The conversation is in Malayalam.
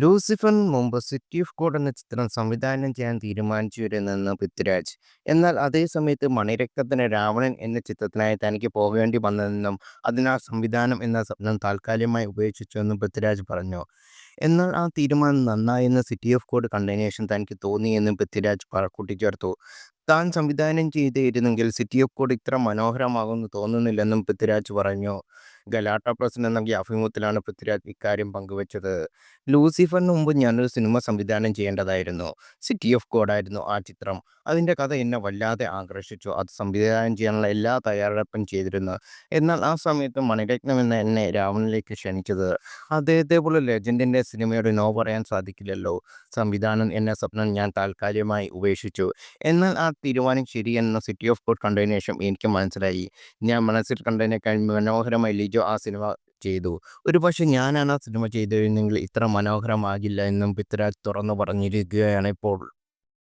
ലൂസിഫറിന് മുമ്പ് സിറ്റി ഓഫ് ഗോഡ് എന്ന ചിത്രം സംവിധാനം ചെയ്യാൻ തീരുമാനിച്ചുവരുന്നെന്ന് പൃഥ്വിരാജ്. എന്നാൽ അതേ സമയത്ത് മണിരക്തത്തിന് രാവണൻ എന്ന ചിത്രത്തിനായി തനിക്ക് പോകേണ്ടി വന്നതെന്നും അതിനാൽ സംവിധാനം എന്ന സ്വപ്നം താൽക്കാലികമായി ഉപേക്ഷിച്ചുവെന്നും പൃഥ്വിരാജ് പറഞ്ഞു. എന്നാൽ ആ തീരുമാനം നന്നായെന്ന് സിറ്റി ഓഫ് ഗോഡ് കണ്ടതിനേഷൻ തനിക്ക് തോന്നിയെന്നും പൃഥ്വിരാജ് കൂട്ടിച്ചേർത്തു. താൻ സംവിധാനം ചെയ്തിരുന്നെങ്കിൽ സിറ്റി ഓഫ് ഗോഡ് ഇത്ര മനോഹരമാകുമെന്ന് തോന്നുന്നില്ലെന്നും പൃഥ്വിരാജ് പറഞ്ഞു. ഗലാട്ട എന്ന നൽകിയ അഭിമുഖത്തിലാണ് പൃഥ്വിരാജ് ഇക്കാര്യം പങ്കുവച്ചത്. ലൂസിഫറിന് മുമ്പ് ഞാനൊരു സിനിമ സംവിധാനം ചെയ്യേണ്ടതായിരുന്നു. സിറ്റി ഓഫ് ഗോഡായിരുന്നു ആ ചിത്രം. അതിന്റെ കഥ എന്നെ വല്ലാതെ ആകർഷിച്ചു. അത് സംവിധാനം ചെയ്യാനുള്ള എല്ലാ തയ്യാറെടുപ്പും ചെയ്തിരുന്നു. എന്നാൽ ആ സമയത്ത് മണിരത്നം എന്ന എന്നെ രാവണിലേക്ക് ക്ഷണിച്ചത്. അദ്ദേഹത്തെപ്പോലെ ലെജൻഡിന്റെ സിനിമയോട് നോ പറയാൻ സാധിക്കില്ലല്ലോ. സംവിധാനം എന്ന സ്വപ്നം ഞാൻ താൽക്കാലികമായി ഉപേക്ഷിച്ചു. എന്നാൽ ആ തീരുമാനം ശരിയെന്ന സിറ്റി ഓഫ് ഗോഡ് കണ്ടതിന് ശേഷം എനിക്ക് മനസ്സിലായി. ഞാൻ മനസ്സിൽ കണ്ടതിനേക്കാൾ മനോഹരമായി ലിജോ ആ സിനിമ ചെയ്തു. ഒരു പക്ഷേ ഞാനാണ് ആ സിനിമ ചെയ്തിരുന്നെങ്കിൽ ഇത്ര മനോഹരമാകില്ല എന്നും പൃഥ്വിരാജ് തുറന്നു പറഞ്ഞിരിക്കുകയാണിപ്പോൾ.